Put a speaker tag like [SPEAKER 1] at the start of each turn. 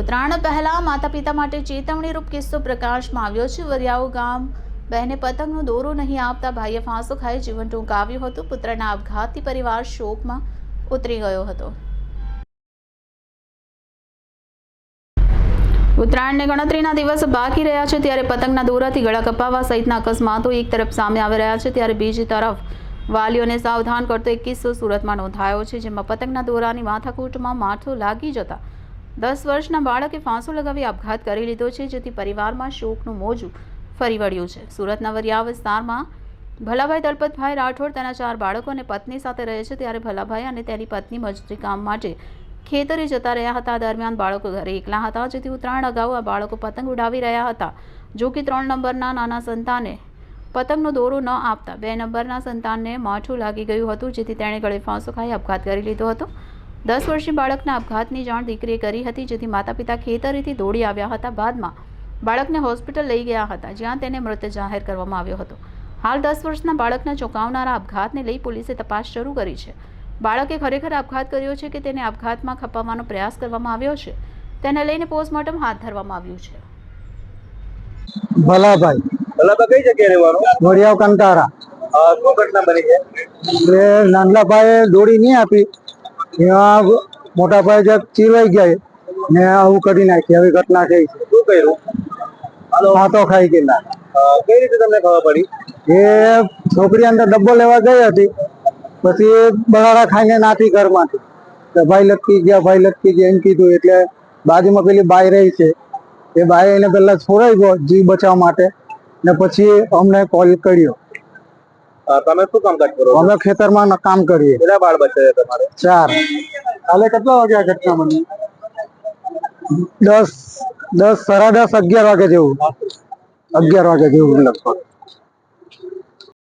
[SPEAKER 1] ઉત્તરાયણ પહેલા માતા પિતા માટે ચેતવણીરૂપ કિસ્સો પ્રકાશમાં આવ્યો છે. વરિયાઓ ગામ બહેને પતંગનો દોરો નહીં આપતા ભાઈએ ફાંસો ખાઈ જીવન ટૂંકાવ્યું હતું. પુત્રના આપઘાતથી પરિવાર શોકમાં ઉતરી ગયો હતો. ઉત્તરાયણને ગણતરીના દિવસ બાકી રહ્યા છે ત્યારે પતંગના દોરાથી ગળા કપાવા સહિતના અકસ્માતો એક તરફ સામે આવી રહ્યા છે ત્યારે બીજી તરફ વાલીઓને સાવધાન કરતો એક કિસ્સો સુરતમાં નોંધાયો છે, જેમાં પતંગના દોરાની માથાકૂટમાં માથું લાગી જતા દસ વર્ષના બાળકે ફાંસો લગાવી આપઘાત કરી લીધો છે, જેથી પરિવારમાં શોકનું મોજું ફરી વળ્યું છે. સુરતના વરિયા વિસ્તારમાં ભલાભાઈ દલપતભાઈ રાઠોડ તેના ચાર બાળકો અને પત્ની સાથે રહે છે, ત્યારે ભલાભાઈ અને તેની પત્ની મજૂરી કામ માટે ખેતરે જતા રહ્યા હતા. દરમિયાન બાળકો ઘરે એકલા હતા, જેથી ઉત્તરાયણ અગાઉ આ બાળકો પતંગ ઉડાવી રહ્યા હતા. જો કે ત્રણ નંબરના નાના સંતાને પતંગનો દોરો ન આપતા બે નંબરના સંતાનને માઠું લાગી ગયું હતું, જેથી તેણે ગળે ફાંસો ખાઈ આપઘાત કરી લીધો હતો. દસ વર્ષની બાળકના આપઘાતની જાણ દીકરીએ કરી હતી જેથી માતા પિતા ખેતરેથી દોડી આવ્યા હતા. બાદમાં બાળકને હોસ્પિટલ લઈ ગયા હતા જ્યાં તેને મૃત જાહેર કરવામાં આવ્યો હતો. હાલ દસ વર્ષના બાળકના ચોંકાવનારા આપઘાતને લઈ પોલીસે તપાસ શરૂ કરી છે. બાળકે ખરેખર આપઘાત કર્યો છે કે તેને આપઘાતમાં ખપાવવાનો પ્રયાસ કરવામાં આવ્યો છે? તેને લઈને પોસ્ટમોર્ટમ હાથ ધરવામાં આવ્યું છે.
[SPEAKER 2] ભલાભાઈ.
[SPEAKER 3] ભલાભાઈ કઈ જગ્યાએ રહેવાનું?
[SPEAKER 2] વડિયાવ કંટારા.
[SPEAKER 3] શું ઘટના બની છે?
[SPEAKER 2] નાનલાભાઈએ દોડી નહીં આપી. એમાં પાયે જે ચીરવાઈ ગયા ને આવું કરી નાખી આવી ઘટના થઈ છે.
[SPEAKER 3] શું કર્યું?
[SPEAKER 2] હાથો ખાઈ ગયેલા.
[SPEAKER 3] કઈ રીતે તમને ખબર પડી?
[SPEAKER 2] એ છોકરી અંદર ડબ્બો લેવા ગઈ હતી પછી બગાડા ખાઈને નાથી ઘરમાંથી. ભાઈ લટકી ગયા ભાઈ લટકી ગયા એમ કીધું એટલે બાજુમાં પેલી બાઈ રહી છે. એ બાઈ એને પેલા છોડાઈ ગયો જીવ બચાવવા માટે ને પછી અમને કોલ કર્યો.
[SPEAKER 3] તમે શું કામકાજ કરો?
[SPEAKER 2] અમે ખેતરમાં કામ કરીએ.
[SPEAKER 3] કેટલા બાળ બચ્ચા છે તમારે?
[SPEAKER 2] ચાર. કાલે કેટલા વાગ્યા ઘટના બની દસ દસ સાડા દસ અગિયાર વાગે જેવું. અગિયાર વાગે જેવું લગભગ.